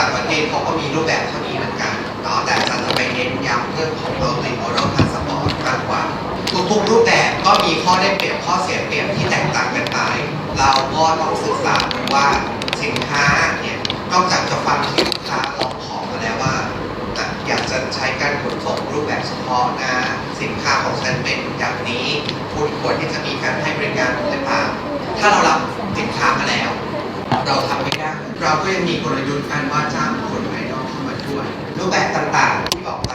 าไปต่างประเทศเขาก็มีรูปแบบเท่านี้เหมือนกันเนาะแต่จะไปเน้นย้ำเรื่องของเราในโมเดลพาสปอร์ตมากกว่า ทุกๆรูปแบบก็มีข้อได้เปรียบข้อเสียเปรียบที่แตกต่างกันไป เราก็ต้องศึกษาดูว่าสินค้าเนี่ยนอกจากจะฟังที่ลูกค้าลองของมาแล้วว่า อยากจะใช้การขนส่งรูปแบบเฉพาะนะสินค้าของฉันเป็นอย่างนี้คุณควรที่จะมีการให้บริการหรือเปล่าถ้าเรารับสินค้ามาแล้ว เราทำไม่ได้ เราก็ยังมีกลยุทธ์การว่าจ้างคนภายนอกเข้ามาช่วย รูปแบบต่างๆที่บอกไป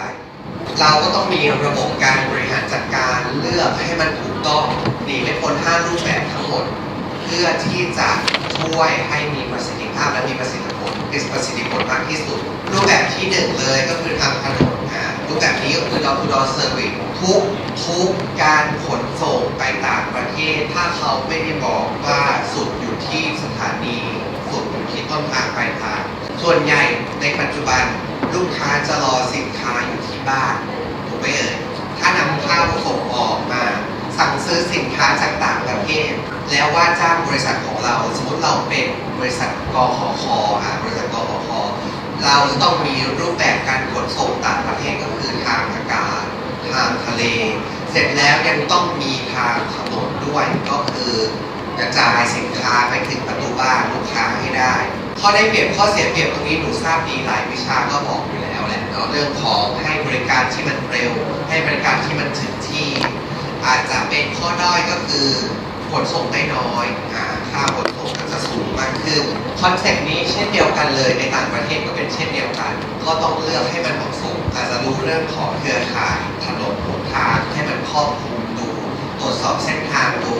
เราก็ต้องมีระบบการบริหารจัดการเลือกให้มันถูกต้องหนีไม่พ้นห้ารูปแบบทั้งหมด เพื่อที่จะช่วยให้มีประสิทธิภาพและมีประสิทธิผลมีประสิทธิผลมากที่สุด รูปแบบที่หนึ่งเลยก็คือทางถนนนะรูปแบบนี้ก็คือ door to door service ทุกทุกการขนส่งไปต่างประเทศ ถ้าเขาไม่ได้บอกว่าสุดอยู่ที่สถานี ต้นทางปลายทาง ส่วนใหญ่ในปัจจุบันลูกค้าจะรอสินค้าอยู่ที่บ้านถูกไหมเอ่ยถ้านำข้าวส่งออกมา สั่งซื้อสินค้าจากต่างประเทศ แล้วว่าจ้างบริษัทของเรา สมมติเราเป็นบริษัทกขคอะบริษัทกขคเราจะต้องมีรูปแบบการขนส่งต่างประเทศก็คือทางอากาศทางทะเล เสร็จแล้วยังต้องมีทางถนนด้วยก็คือ กระจายสินค้าไปถึงประตูบ้านลูกค้าให้ได้ข้อได้เปรียบข้อเสียเปรียบตรงนี้หนูทราบดีหลายวิชาก็บอกอยู่แล้วแหละเนาะเรื่องของให้บริการที่มันเร็ว ให้บริการที่มันถึงที่ อาจจะเป็นข้อด้อยก็คือขนส่งได้น้อยค่าขนส่งก็จะสูงมากขึ้นคอนเซ็ปต์นี้เช่นเดียวกันเลยในต่างประเทศก็เป็นเช่นเดียวกัน ก็ต้องเลือกให้มันเหมาะสมอาจจะรู้เรื่องของเครือข่ายถนนหนทางให้มันครอบคลุมดูตรวจสอบเส้นทางดู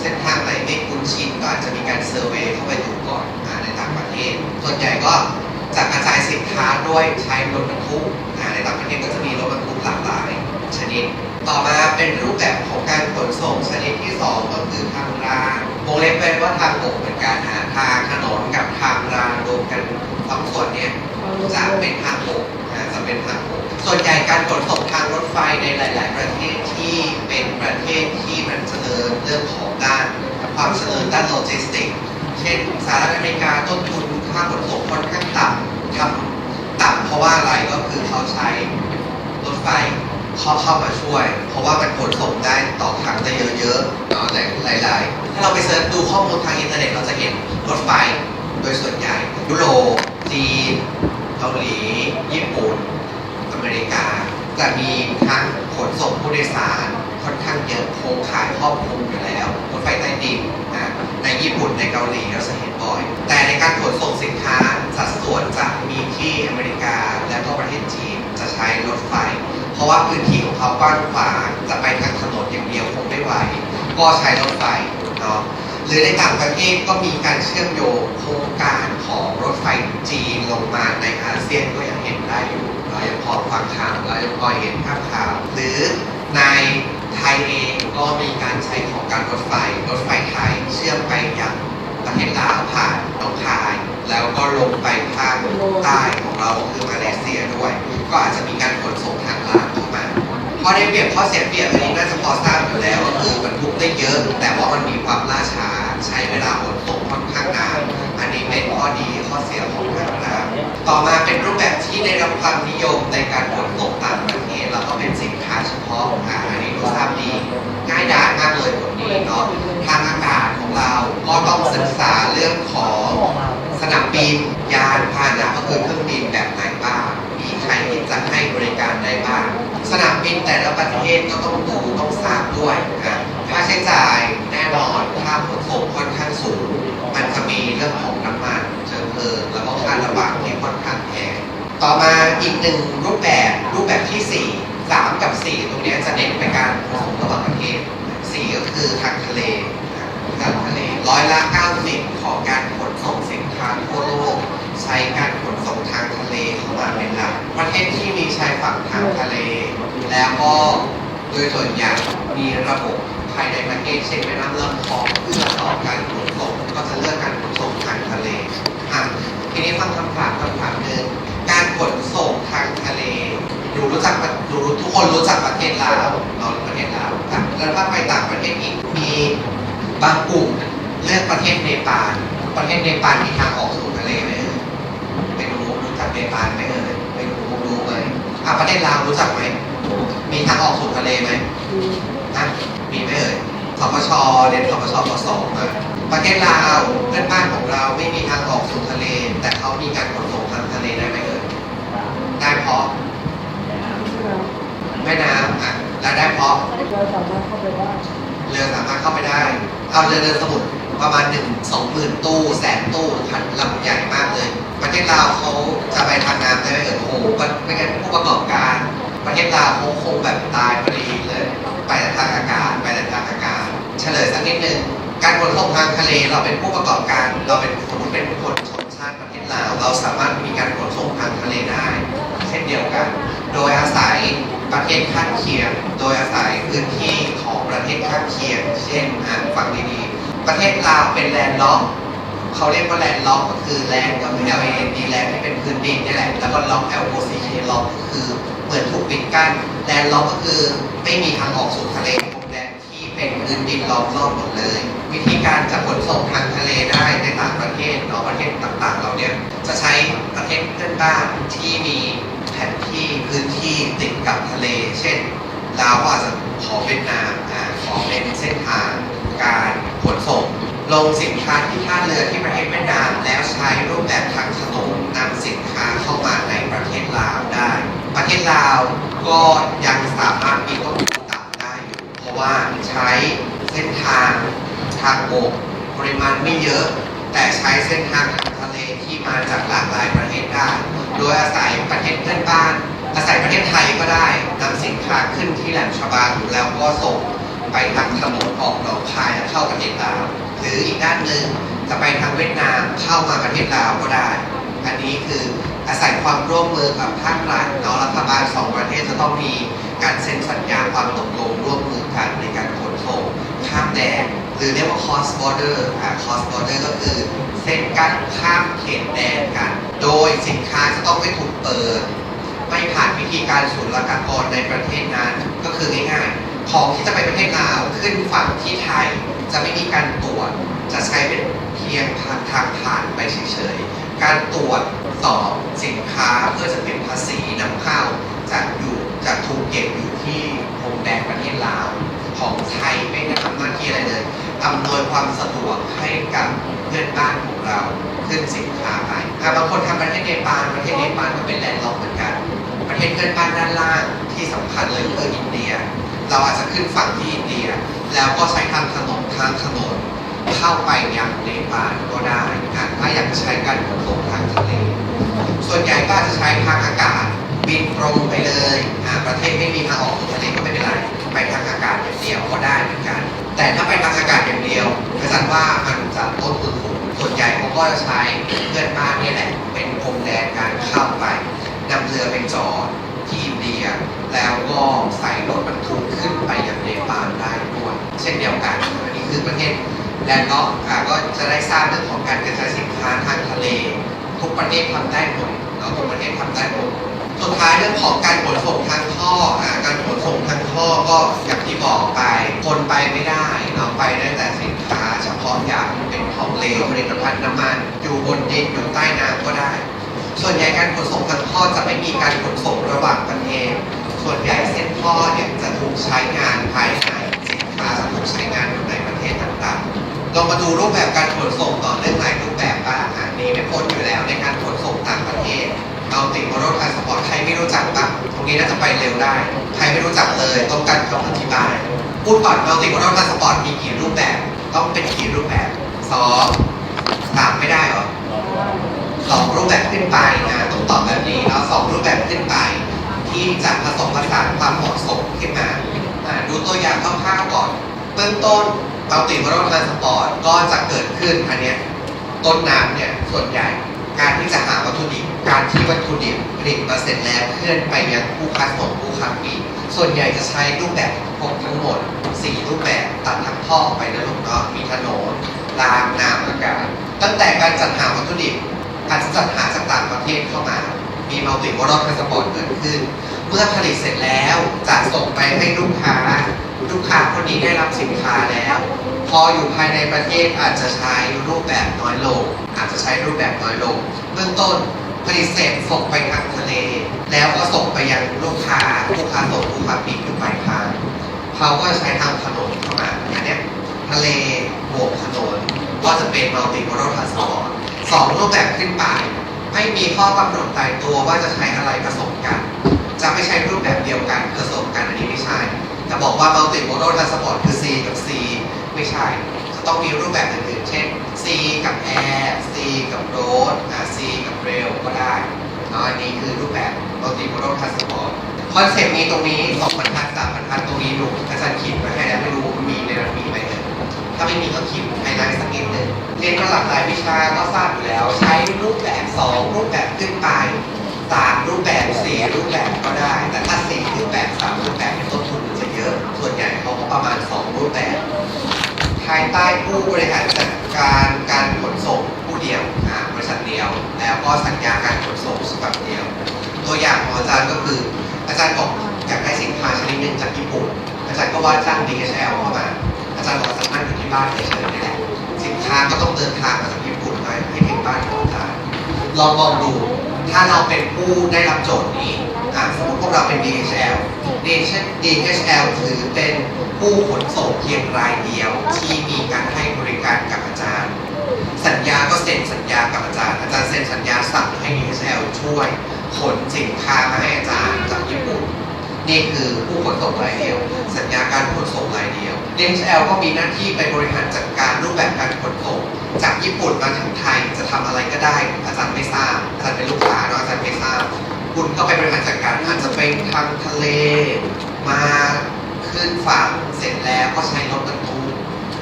เส้นทางไหนไม่คุ้นชินก็อาจจะมีการเซอร์เวยเข้าไปดูก่อนในต่างประเทศ ส่วนใหญ่ก็จะกระจายสินค้าด้วยใช้รถบรรทุกในต่างประเทศก็จะมีรถบรรทุกหลากหลายชนิด ต่อมาเป็นรูปแบบของการขนส่งชนิดที่ 2 ก็คือทางรางวงเล็บเป็นว่าทางบกเหมือนกันหาทางถนนกับทางรางรวมกันสองส่วนเนี้ยจะเป็นทางบกนะจะเป็นทางบกส่วนใหญ่การขนส่งทางรถไฟใน ความเจริญด้านโลจิสติก เช่นสหรัฐอเมริกาต้นทุนค่าขนส่งค่อนข้างต่ำทำต่ำเพราะว่าอะไรก็คือเขาใช้รถไฟเขาเข้ามาช่วย เพราะว่ามันขนส่งได้ต่อครั้งได้เยอะๆเนาะหลายๆ ถ้าเราไปเสิร์ชดูข้อมูลทางอินเทอร์เน็ตเราจะเห็นรถไฟโดยส่วนใหญ่ยุโรปจีนเกาหลีญี่ปุ่น อเมริกา จะมีทางขนส่งผู้โดยสาร ค่อนข้างเยอะโครงข่ายครอบคลุมอยู่แล้วรถไฟใต้ดินนะในญี่ปุ่นในเกาหลีเราจะเห็นบ่อย แต่ในการขนส่งสินค้าสัดส่วนจะมีที่อเมริกาและก็ประเทศจีนจะใช้รถไฟ เพราะว่าพื้นที่ของเขากว้างขวางจะไปทางถนนอย่างเดียวคงไม่ไหวก็ใช้รถไฟเนาะหรือในต่างประเทศก็มีการเชื่อมโยงโครงการของรถไฟจีนลงมาในอาเซียนก็ยังเห็นได้อยู่เรายังพอฟังข่าวเรายังพอเห็นภาพข่าว หรือใน ไทยเองก็มีการใช้ของการรถไฟรถไฟไทยเชื่อมไปยังประเทศลาวผ่านหนองคาย แล้วก็ลงไปภาคใต้ของเราก็คือมาเลเซียด้วย ก็อาจจะมีการขนส่งทางรางเข้ามาข้อได้เปรียบข้อเสียเปรียบอันนี้น่าจะพอทราบอยู่แล้วก็คือบรรทุกได้เยอะ แต่ว่ามันมีความล่าช้าใช้เวลาขนส่งค่อนข้างนานอันนี้เป็นข้อดีข้อเสียของทางรางต่อมาเป็นรูปแบบที่ได้รับความนิยมในการข ก็ต้องศึกษาเรื่องของสนามบินยานพาหนะก็คือเครื่องบินแบบไหนบ้างมีใครที่จะให้บริการได้บ้างสนามบินแต่ละประเทศก็ต้องดูต้องทราบด้วยนะค่าใช้จ่ายแน่นอนค่าขนส่งค่อนข้างสูง มันจะมีเรื่องของน้ำมันเชื้อเพลิงแล้วก็ค่าระบางที่ค่อนข้างแพงต่อมาอีกหนึ่งรูปแบบรูปแบบที่ 4 3 กับ 4 ตรงนี้จะเน้นไปการ อยละ 90 ของการขนส่งสินค้าทั่วโลก ใช้การขนส่งทางทะเลเข้ามาเป็นหลัก ประเทศที่มีชายฝั่งทางทะเล แล้วก็โดยส่วนใหญ่มีระบบภายในประเทศเช่นแม่น้ำลำคลองเพื่อต่อการขนส่งก็จะเลือกการขนส่งทางทะเลอะทีนี้ บางกลุ่มเลือกประเทศเนปาล ประเทศเนปาลมีทางออกสู่ทะเลไหมเอ่ยไม่รู้รู้จักเนปาลไหมเอ่ยไม่รู้รู้ไหมอะประเทศลาวรู้จักไหมมีทางออกสู่ทะเลไหมอะมีไหมเอ่ยสปชเรียนสปชปสองอะประเทศลาวเพื่อนบ้านของเราไม่มีทางออกสู่ทะเล แต่เขามีการขนส่งทางทะเลได้ไหมเอ่ยได้เพราะแม่น้ำอะแล้วได้เพราะเราสามารถเข้าไปได้เรือสามารถเข้าไปได้ เอาเรือเดินสมุทร ประมาณหนึ่งสองหมื่นตู้แสนตู้พันลำใหญ่มากเลย ประเทศลาวเขาจะไปทางน้ำได้ไหมเอ่ยโอ้โหเป็นกันผู้ประกอบการ ประเทศลาวเขาคงแบบตายพอดีเลย ไปแต่ทางอากาศไปแต่ทางอากาศ เฉลยสักนิดนึงการขนส่งทางทะเลเราเป็นผู้ประกอบการ เราเป็นคนเป็นคนชนชาติประเทศลาว เราสามารถมีการขนส่งทางทะเลได้ เช่นเดียวกัน โดยอาศัยประเทศข้างเคียง โดยอาศัยพื้นที่ของประเทศข้างเคียง เช่นอ่านฟังดีๆ ประเทศลาวเป็นแลนด์ล็อกเขาเรียกว่าแลนด์ล็อกก็คือแลนด์ก็คือ L A N D แลนด์ที่เป็นพื้นดินนี่แหละ แล้วก็ล็อก L O C K ล็อกก็คือเหมือนถูกปิดกั้นแลนด์ล็อกก็คือไม่มีทางออกสู่ทะเลพรมแดนที่เป็นพื้นดินล้อมรอบหมดเลย วิธีการจะขนส่งทางทะเลได้ในต่างประเทศเนาะประเทศต่างๆ เราเนี่ยจะใช้ประเทศเพื่อนบ้านที่มีแผนที่พื้นที่ติดกับทะเล เช่นลาวอาจจะขอเวียดนามขอเป็นเส้นทางการ นส่ง ลงสินค้าที่ท่าเรือที่ประเทศเวียดนาม แล้วใช้รูปแบบทางถนนนำสินค้าเข้ามาในประเทศลาวได้ ประเทศลาวก็ยังสามารถมีต้นทุนต่ำได้อยู่ เพราะว่าใช้เส้นทางทางบกปริมาณไม่เยอะ แต่ใช้เส้นทางทางทะเลที่มาจากหลากหลายประเทศได้ โดยอาศัยประเทศเพื่อนบ้าน อาศัยประเทศไทยก็ได้นำสินค้าขึ้นที่แหลมฉบังแล้วก็ส่ง ไปทางถนนออกหนองคายเข้าประเทศลาวหรืออีกด้านหนึ่งจะไปทางเวียดนามเข้ามาประเทศลาวก็ได้ อันนี้คืออาศัยความร่วมมือกับภาครัฐเนาะรัฐบาลสองประเทศจะต้องมีการเซ็นสัญญาความตกลงร่วมมือกันในการขนส่งข้ามแดนหรือเรียกว่า cross border อ่า cross border ก็คือเส้นกั้นข้ามเขตแดนกัน โดยสินค้าจะต้องไม่ถูกเปิด ไม่ผ่านวิธีการศุลกากรในประเทศนั้นก็คือง่ายๆ ของที่จะไปประเทศลาวขึ้นฝั่งที่ไทยจะไม่มีการตรวจ จะใช้เป็นเพียงทางทางผ่านไปเฉยๆ การตรวจสอบสินค้าเพื่อจะเป็นภาษีนำเข้าจะอยู่จะถูกเก็บอยู่ที่พรมแดนประเทศลาว ของไทยไม่ได้ทำหน้าที่อะไรเลยอำนวยความสะดวกให้กับเพื่อนบ้านของเราขึ้นสินค้าไปอ่บางคนทำประเทศเนปาลประเทศเนปาลก็เป็นแลนด์ล็อกเหมือนกัน ประเทศเพื่อนบ้านด้านล่างที่สำคัญเลยคืออินเดีย เราอาจจะขึ้นฝั่งที่อินเดีย แล้วก็ใช้ทางถนนทางถนนเข้าไปยังเนปาลก็ได้อะถ้าอยากจะใช้การขนส่งทางทะเลส่วนใหญ่ก็อาจจะใช้ทางอากาศบินตรงไปเลยอะประเทศไม่มีทางออกสู่ทะเลก็ไม่เป็นไรไปทางอากาศอย่างเดียวก็ได้เหมือนกัน แต่ถ้าไปทางอากาศอย่างเดียวอาจารย์ว่ามันจะต้นทุนสูงส่วนใหญ่เขาก็จะใช้เพื่อนบ้านนี่แหละ เป็นพรมแดนการเข้าไปนำเรือไปจอดที่อินเดีย แล้วก็ใส่รถบรรทุกขึ้นไปยังเนปาลได้ด้วยเช่นเดียวกันอันนี้คือประเทศแลนด์ล็อกอะก็จะได้ทราบเรื่องของการกระจายสินค้าทางทะเล ทุกประเทศทำได้หมดเนาะทุกประเทศทำได้หมดสุดท้ายเรื่องของการขนส่งทางท่อการขนส่งทางท่อก็อย่างที่บอกไป คนไปไม่ได้เนาะไปได้แต่สินค้า เฉพาะอย่างเป็นของเหลวผลิตภัณฑ์น้ำมัน อยู่บนดินอยู่ใต้น้ำก็ได้ ส่วนใหญ่การขนส่งทางท่อจะไม่มีการขนส่งระหว่างประเทศ ส่วนใหญ่เส้นท่อเนี่ยจะถูกใช้งานภายในสินค้าจะถูกใช้งานในประเทศต่างๆลองมาดูรูปแบบการขนส่งต่อเรื่องหลายรูปแบบบ้างอะนี่ไม่พ้นอยู่แล้วในการขนส่งต่างประเทศเอาติดมอเตอร์ทรานสปอร์ตใครไม่รู้จักบ้างตรงนี้น่าจะไปเร็วได้ ใครไม่รู้จักเลยต้องการคำอธิบายพูดก่อนมัลติมอเตอร์ทรานสปอร์ตมีกี่รูปแบบ ต้องเป็นกี่รูปแบบสองสามไม่ได้หรอสองรูปแบบขึ้นไปนะต้องตอบแบบนี้แล้วสองรูปแบบขึ้นไป ที่จะผสมผสานความเหมาะสมขึ้นมาดูตัวอย่างคร่าวๆก่อนเบื้องต้นมัลติมอเตอร์ทานสปอร์ตก็จะเกิดขึ้นอันนี้ต้นน้ำเนี่ยส่วนใหญ่การที่จะหาวัตถุดิบการที่วัตถุดิบผลิตมาเสร็จแล้วเคลื่อนไปยังผู้ค้าส่งผู้ค้าปีส่วนใหญ่จะใช้รูปแบบครบทั้งหมด 4 รูปแบบตัดทั้งท่อไปนะลูกเนาะมีถนนรางน้ำอากาศตั้งแต่การจัดหาวัตถุดิบอาจจะจัดหาจากต่างประเทศเข้ามา มีมัลติโมดอลทรานสปอร์ตเกิดขึ้น เมื่อผลิตเสร็จแล้วจะส่งไปให้ลูกค้า ลูกค้าคนนี้ได้รับสินค้าแล้ว พออยู่ภายในประเทศอาจจะใช้รูปแบบน้อยลง อาจจะใช้รูปแบบน้อยลง เบื้องต้นผลิตเสร็จส่งไปทางทะเล แล้วก็ส่งไปยังลูกค้า ลูกค้าส่งลูกค้าปีกอยู่ปลายทางเขาก็จะใช้ทางถนนเข้ามาอันเนี้ทะเลบวกถนนก็จะเป็น multimodal transport สองรูปแบบขึ้นไป ไม่มีข้อกำหนดตายตัวว่าจะใช้อะไรผสมกัน จะไม่ใช้รูปแบบเดียวกันผสมกันอันนี้ไม่ใช่จะบอกว่า multimodal transport คือ C กับ C ไม่ใช่ จะต้องมีรูปแบบอื่นๆ เช่น C กับ Air C กับ Road C กับ Rail ก็ได้เนาะอันนี้คือรูปแบบ multimodal transport คอนเซ็ปต์มีตรงนี้2บรรทัด3บรรทัดตรงนี้ดูอาจารย์ขีดไว้ให้แล้วไม่รู้มีในนั้นมีไหมเอ่ย ถ้าไม่มีก็ขีดไฮไลท์สักนิดหนึ่งเรียนมาหลากหลายวิชาก็ทราบอยู่แล้ว ใช้รูปแบบ2รูปแบบขึ้นไปสามรูปแบบสี่รูปแบบก็ได้ แต่ถ้าสี่รูปแบบสามรูปแบบต้นทุนมันจะเยอะ ส่วนใหญ่เขาก็ประมาณสองรูปแบบ ภายใต้ผู้บริหารจัดการการขนส่งผู้เดียวบริษัทเดียว แล้วก็สัญญาการขนส่งฉบับเดียว ตัวอย่างของอาจารย์ก็คือ อาจารย์บอกอยากได้สินค้าชนิดหนึ่งจากญี่ปุ่น อาจารย์ก็ว่าจ้าง DHL เข้ามาอาจารย์บอก บ้านเฉยๆนี่แหละสินค้าก็ต้องเดินทางมาจากญี่ปุ่นไปให้ถึงบ้านของอาจารย์ลองมองดูถ้าเราเป็นผู้ได้รับโจทย์นี้อะสมมติพวกเราเป็น DHL DHL ถือเป็นผู้ขนส่งเพียงรายเดียวที่มีการให้บริการกับอาจารย์ สัญญาก็เซ็นสัญญากับอาจารย์ อาจารย์เซ็นสัญญาสั่งให้ DHL ช่วยขนสินค้ามาให้อาจารย์จากญี่ปุ่ นี่คือผู้ขนส่งรายเดียว สัญญาการขนส่งรายเดียว DHL ก็มีหน้าที่ไปบริหารจัดการรูปแบบการขนส่งจากญี่ปุ่นมาถึงไทยจะทำอะไรก็ได้ อาจารย์ไม่ทราบอาจารย์เป็นลูกค้าเนาะอาจารย์ไม่ทราบคุณก็ไปบริหารจัดการอาจจะเป็นทางทะเล มาขึ้นฝั่งเสร็จแล้วก็ใช้รถบรรทุก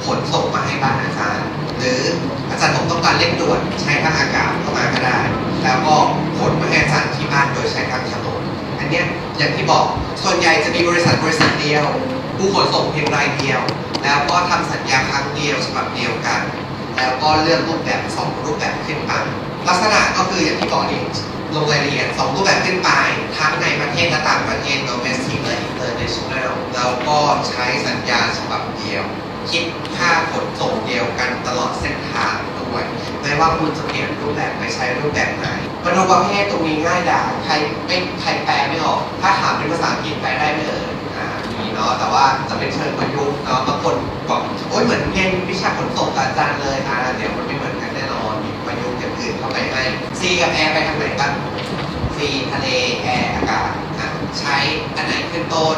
ขนส่งมาให้บ้านอาจารย์ หรืออาจารย์ผมต้องการเร่งด่วนใช้ทางอากาศเข้ามาก็ได้ แล้วก็ขนมาให้อาจารย์ที่บ้านโดยใช้ทางถนนอันเนี้ยอย่างที่บอก ส่วนใหญ่จะมีบริษัทบริษัทเดียว ผู้ขนส่งเพียงรายเดียว แล้วก็ทำสัญญาครั้งเดียวฉบับเดียวกัน แล้วก็เลือกรูปแบบสองรูปแบบขึ้นไปลักษณะก็คืออย่างที่บอกนี่ลงรายละเอียดสองรูปแบบขึ้นไปทั้งในประเทศและต่างประเทศ domestic และ international แล้วก็ใช้สัญญาฉบับเดียว คิดค่าขนส่งเดียวกันตลอดเส้นทาง ด้วยไม่ว่าคุณจะเปลี่ยนรูปแบบไปใช้รูปแบบไหนปนุกประเภทตรงนี้ง่ายดายใครไม่ใครแปลไม่ออก ถ้าถามเป็นภาษาอังกฤษแปลได้ไหมเอ่ยอ่ามีเนาะแต่ว่าจะเป็นเชิงประยุกต์เนาะบางคนบอกโอ๊ยเหมือนเรียนวิชาขนส่งกับอาจารย์เลยอ่าเดี๋ยวมันไม่เหมือนกันแน่นอนมีประยุกต์อย่างอื่นเข้าไปให้ C กับ A ไปทางไหนบ้าง C ทะเล Air อากาศอะใช้อันไหนขึ้นต้น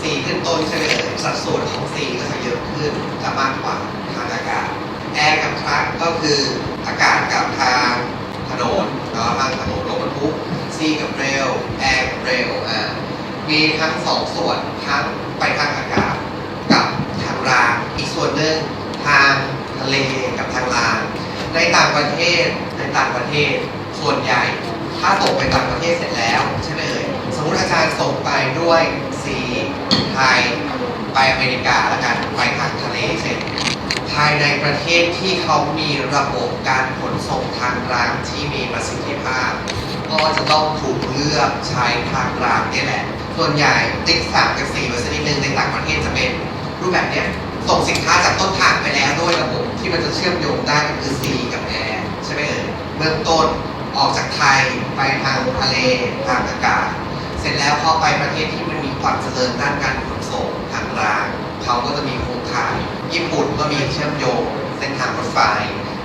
C ขึ้นต้นใช่ไหมเอ่ยสัดส่วนของ C ก็จะเยอะขึ้นจะมากกว่าทางอากาศ Air กับ Truck ก็คืออากาศกับทางถนนเนาะทางถนนรถบรรทุก C กับ Rail Air กับ Rail อ่ามีทั้งสองส่วนทั้งไปทางอากาศกับทางรางอีกส่วนหนึ่งทางทะเลกับทางรางในต่างประเทศในต่างประเทศส่วนใหญ่ ถ้าส่งไปต่างประเทศเสร็จแล้วใช่ไหมเอ่ยสมมติอาจารย์ส่งไปด้วยซีไทยไปอเมริกาแล้วกันไปทางทะเลเสร็จ ภายในประเทศที่เขามีระบบการขนส่งทางรางที่มีประสิทธิภาพ ก็จะต้องถูกเลือกใช้ทางรางนี่แหละ ส่วนใหญ่ติ๊กสามกับสี่เปอร์เซ็นต์นิดนึงในต่างประเทศจะเป็นรูปแบบเนี้ยส่งสินค้าจากต้นทางไปแล้วด้วยระบบที่มันจะเชื่อมโยงได้ก็คือ C กับ Air ใช่ไหมเอ่ยเบื้องต้นออกจากไทยไปทางทะเลทางอากาศ เสร็จแล้วพอไปประเทศที่มันมีความเจริญด้านการขนส่งทางรางเขาก็จะมีโครงข่าย ญี่ปุ่นก็มีเชื่อมโยงเส้นทางรถไฟ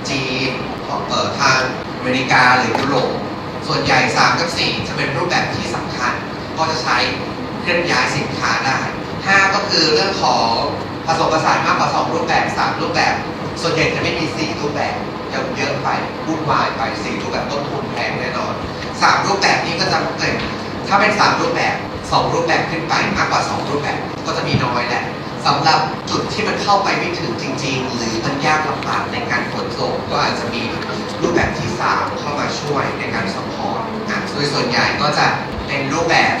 จีนเอ่อทางอเมริกาหรือยุโรปส่วนใหญ่ 3 กับ 4 จะเป็นรูปแบบที่สำคัญ ก็จะใช้เคลื่อนย้ายสินค้าได้ 5 ก็คือเรื่องของผสมผสานมากกว่า 2 รูปแบบ 3 รูปแบบ ส่วนใหญ่จะไม่มี 4 รูปแบบจะเยอะไปวุ่นวายไป 4 รูปแบบต้นทุนแพงแน่นอน 3 รูปแบบนี้ก็จะเกิดถ้าเป็น 3 รูปแบบ 2 รูปแบบขึ้นไปมากกว่า 2 รูปแบบก็จะมีน้อยแหละ สำหรับจุดที่มันเข้าไปไม่ถึงจริง ๆ หรือมันยากลำบากในการขนส่งก็อาจจะมีรูปแบบที่ 3 เข้ามาช่วยในการสปอร์ตอะโดยส่วนใหญ่ก็จะเป็นรูปแบบ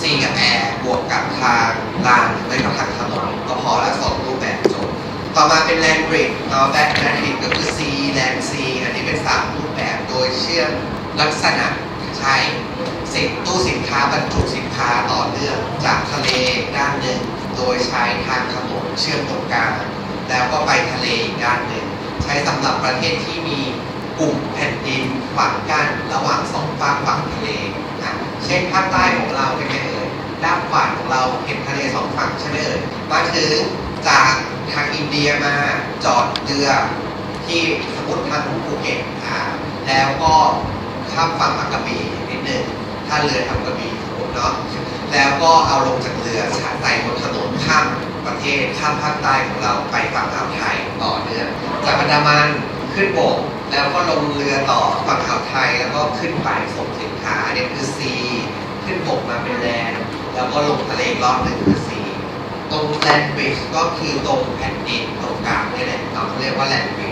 C กับ Air บวกกับทางรางหรือไม่ก็ทางถนนก็พอแล้วสองรูปแบบจบต่อมาเป็น Land Bridge เนาะ Land Bridge ก็คือ C Land C อันนี้เป็น 3 รูปแบบโดยเชื่อมลักษณะใช้สินตู้สินค้าบรรจุสินค้าต่อเนื่องจากทะเลด้านหนึ่ง โดยใช้ทางถนนเชื่อมตรงกลางแล้วก็ไปทะเลอีกด้านหนึ่ง ใช้สำหรับประเทศที่มีกลุ่มแผ่นดินขวางกั้นระหว่างสองฝั่งฝั่งทะเลอะเช่นภาคใต้ของเราเป็นไงเอ่ยด้านขวาของเราเห็นทะเลสองฝั่งใช่ไหมเอ่ยมาถึงจากทางอินเดียมาจอดเรือที่สมุทรทางภูเก็ตอ่าแล้วก็ข้ามฝั่งมากระบี่นิดหนึ่งถ้าเรือทำกระบี่สมมติเนาะ แล้วก็เอาลงจากเรือใส่บนถนนข้ามประเทศข้ามภาคใต้ของเราไปฝั่งอ่าวไทยต่อเนื่องจากอันดามันขึ้นบกแล้วก็ลงเรือต่อฝั่งอ่าวไทยแล้วก็ขึ้นไปส่งสินค้าอันนี้คือซีขึ้นบกมาเป็นแลนด์แล้วก็ลงทะเลอีกรอบหนึ่งคือซีตรงแลนด์บริดจ์ก็คือตรงแผ่นดินตรงกลางนี่แหละเขาเรียกว่าแลนด์บริดจ์